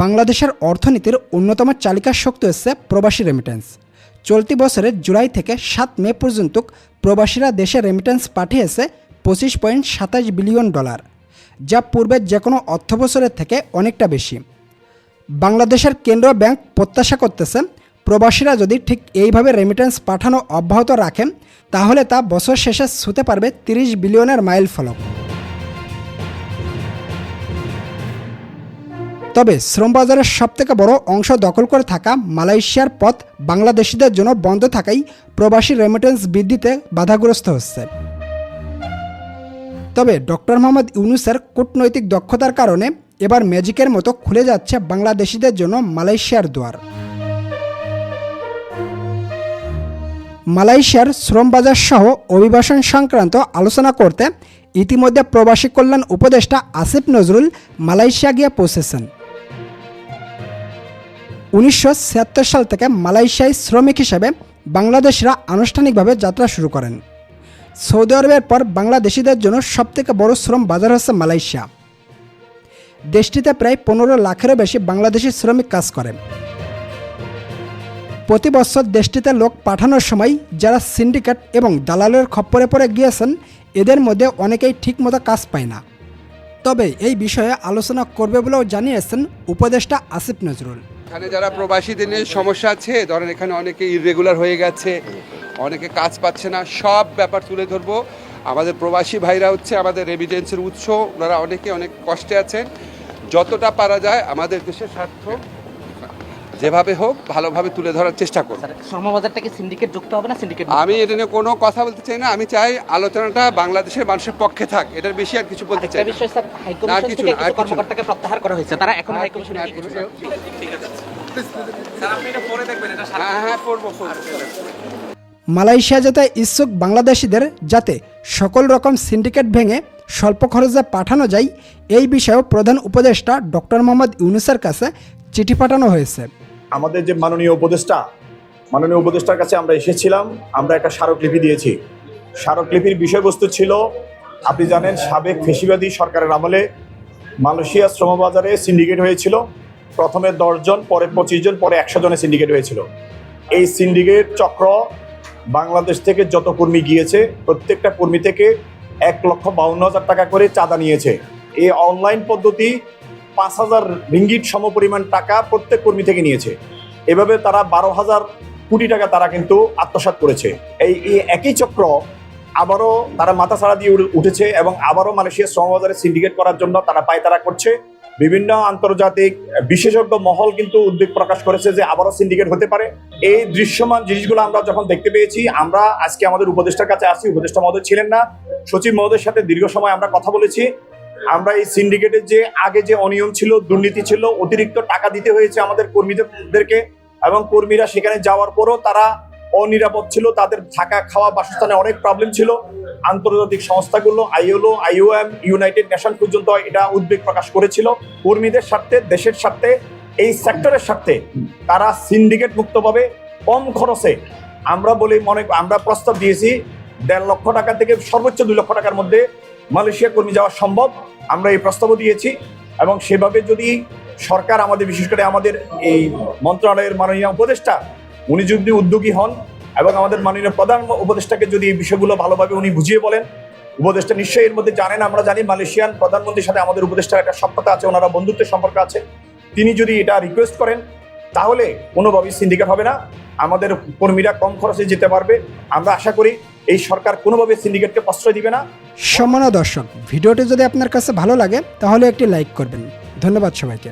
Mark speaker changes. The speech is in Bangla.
Speaker 1: বাংলাদেশের অর্থনীতির অন্যতম চালিকা শক্তি হচ্ছে প্রবাসী রেমিটেন্স চলতি বছরের জুলাই থেকে সাত মে পর্যন্ত প্রবাসীরা দেশে রেমিটেন্স পাঠিয়েছে পঁচিশ পয়েন্ট সাতাশ বিলিয়ন ডলার, যা পূর্বের যে কোনো অর্থ বছরের থেকে অনেকটা বেশি। বাংলাদেশের কেন্দ্রীয় ব্যাংক প্রত্যাশা করতেছে, প্রবাসীরা যদি ঠিক এইভাবে রেমিটেন্স পাঠানো অব্যাহত রাখেন, তাহলে তা বছর শেষে ছুতে পারবে তিরিশ বিলিয়নের মাইল ফলক। তবে শ্রমবাজারের সবথেকে বড় অংশ দখল করে থাকা মালয়েশিয়ার পথ বাংলাদেশিদের জন্য বন্ধ থাকাই প্রবাসী রেমিটেন্স বৃদ্ধিতে বাধাগ্রস্ত হচ্ছে। তবে ডক্টর মোহাম্মদ ইউনুসের কূটনৈতিক দক্ষতার কারণে এবার ম্যাজিকের মতো খুলে যাচ্ছে বাংলাদেশিদের জন্য মালয়েশিয়ার দুয়ার। মালয়েশিয়ার শ্রম বাজার সহ অভিবাসন সংক্রান্ত আলোচনা করতে ইতিমধ্যে প্রবাসী কল্যাণ উপদেষ্টা আসিফ নজরুল মালয়েশিয়া গিয়ে পৌঁছেছেন। উনিশশো ছিয়াত্তর সাল থেকে মালয়েশিয়ায় শ্রমিক হিসেবে বাংলাদেশিরা আনুষ্ঠানিকভাবে যাত্রা শুরু করেন। সৌদি আরবের পর বাংলাদেশিদের জন্য সবথেকে বড় শ্রম বাজার হচ্ছে মালয়েশিয়া। দেশটিতে প্রায় পনেরো লাখেরও বেশি বাংলাদেশি শ্রমিক কাজ করেন। প্রতি বছর দেশটিতে লোক পাঠানোর সময় যারা সিন্ডিকেট এবং দালালের খপ্পরে পড়ে গিয়েছেন, এদের মধ্যে অনেকেই ঠিকমতো কাজ পায় না। তবে এই বিষয়ে আলোচনা করবে বলেও জানিয়েছেন উপদেষ্টা আসিফ নজরুল।
Speaker 2: এখানে যারা প্রবাসীদের নিয়ে সমস্যা আছে, ধরেন এখানে অনেকে ইরেগুলার হয়ে গেছে, অনেকে কাজ পাচ্ছে না, সব ব্যাপার তুলে ধরবো। আমাদের প্রবাসী ভাইরা হচ্ছে আমাদের রেমিডেন্সের উৎস, ওনারা অনেকে অনেক কষ্টে আছেন। যতটা পারা যায় আমাদের দেশের স্বার্থ যেভাবে হোক ভালোভাবে তুলে ধরার চেষ্টা করব
Speaker 3: স্যার শ্রমবাজারটা কি সিন্ডিকেট যুক্ত হবে না সিন্ডিকেট
Speaker 2: আমি এটা নিয়ে কোনো কথা বলতে চাই না আমি চাই আলোচনাটা বাংলাদেশের মানুষের পক্ষে থাক এটার বেশি আর কিছু বলতে চাই না।
Speaker 3: বিষয় স্যার হাই
Speaker 2: না,
Speaker 3: কমিশন
Speaker 2: কিছু আর
Speaker 3: কিছু
Speaker 2: কিছু না।
Speaker 3: কর্মকর্তাকে প্রত্যাহার করা হয়েছে তারা এখন হাই
Speaker 2: আর কিছু। হ্যাঁ হ্যাঁ পড়ব পড়ব
Speaker 1: মালয়েশিয়া যেতে ইচ্ছুক বাংলাদেশিদের যাতে সকল রকম সিন্ডিকেট ভেঙে স্বল্প খরচে পাঠানো যায় এই বিষয়েও প্রধান উপদেষ্টা ডক্টর মোহাম্মদ ইউনুসের কাছে চিঠি পাঠানো হয়েছে
Speaker 4: আমাদের যে মাননীয় উপদেষ্টা, মাননীয় উপদেষ্টার কাছে আমরা এসেছিলাম, আমরা একটা স্মারকলিপি দিয়েছি। স্মারকলিপির বিষয়বস্তু ছিল, আপনি জানেন, সাবেক ফেসিবাদী সরকারের আমলে মালয়েশিয়া শ্রমবাজারে সিন্ডিকেট হয়েছিল। প্রথমে দশজন পরে পঁচিশ জন, পরে একশো জনের সিন্ডিকেট হয়েছিল। এই সিন্ডিকেট চক্র বাংলাদেশ থেকে যত কর্মী গিয়েছে, প্রত্যেকটা কর্মী থেকে এক লক্ষ বাউন্ন হাজার টাকা করে চাঁদা নিয়েছে। এই অনলাইন পদ্ধতি পাঁচ হাজার রিঙ্গিট সমপরিমাণ টাকা প্রত্যেক কর্মী থেকে নিয়েছে। এভাবে তারা বারো হাজার কোটি টাকা তারা কিন্তু আত্মসাৎ করেছে। এই একই চক্র আবারও তারা মাথা ছাড়া দিয়ে উঠেছে এবং আবারও মালয়েশিয়া শ্রমবাজারে সিন্ডিকেট করার জন্য তারা পায়তারা করছে। বিভিন্ন আন্তর্জাতিক বিশেষজ্ঞ মহল কিন্তু উদ্বেগ প্রকাশ করেছে যে আবারও সিন্ডিকেট হতে পারে। এই দৃশ্যমান জিনিসগুলো আমরা যখন দেখতে পেয়েছি, আমরা আজকে আমাদের উপদেষ্টার কাছে আসি। উপদেষ্টা মহোদয় ছিলেন না। সচিব মহোদয়ের সাথে দীর্ঘ সময় আমরা কথা বলেছি। আমরা এই সিন্ডিকেটের যে, আগে যে অনিয়ম ছিল, দুর্নীতি ছিল, অতিরিক্ত টাকা দিতে হয়েছে আমাদের কর্মীদেরকে এবং কর্মীরা সেখানে যাওয়ার পরও তারা অনিরাপদ ছিল, তাদের থাকা খাওয়া বাসস্থানে অনেক প্রবলেম ছিল। আন্তর্জাতিক সংস্থাগুলো, আইএলও, আইওএম, ইউনাইটেড নেশন পর্যন্ত এটা উদ্বেগ প্রকাশ করেছিল। কর্মীদের স্বার্থে, দেশের স্বার্থে, এই সেক্টরের স্বার্থে তারা সিন্ডিকেট মুক্তভাবে কম খরচে। আমরা বলি মনে, আমরা প্রস্তাব দিয়েছি, দেড় লক্ষ টাকা থেকে সর্বোচ্চ দুই লক্ষ টাকার মধ্যে মালয়েশিয়া কর্মী যাওয়া সম্ভব, আমরা এই প্রস্তাবও দিয়েছি এবং সেভাবে যদি সরকার আমাদের, বিশেষ করে আমাদের এই মন্ত্রণালয়ের মাননীয় উপদেষ্টা উনি যদি উদ্যোগী হন এবং আমাদের মাননীয় প্রধান উপদেষ্টাকে যদি এই বিষয়গুলো ভালোভাবে উনি বুঝিয়ে বলেন, উপদেষ্টা নিশ্চয়ই এর মধ্যে জানেন, আমরা জানি মালয়েশিয়ান প্রধানমন্ত্রীর সাথে আমাদের উপদেষ্টার একটা সক্ষতা আছে, ওনারা বন্ধুত্বের সম্পর্ক আছে। তিনি যদি এটা রিকোয়েস্ট করেন, তাহলে কোনোভাবেই সিন্ডিকেট হবে না। আমাদের কর্মীরা কম খরচে যেতে পারবে। আমরা আশা করি এই সরকার কোনোভাবে সিন্ডিকেটকে প্রশ্রয় দিবে না।
Speaker 1: সম্মানীয় দর্শক ভিডিওটি যদি আপনার কাছে ভালো লাগে, তাহলে একটি লাইক করবেন। ধন্যবাদ সবাইকে।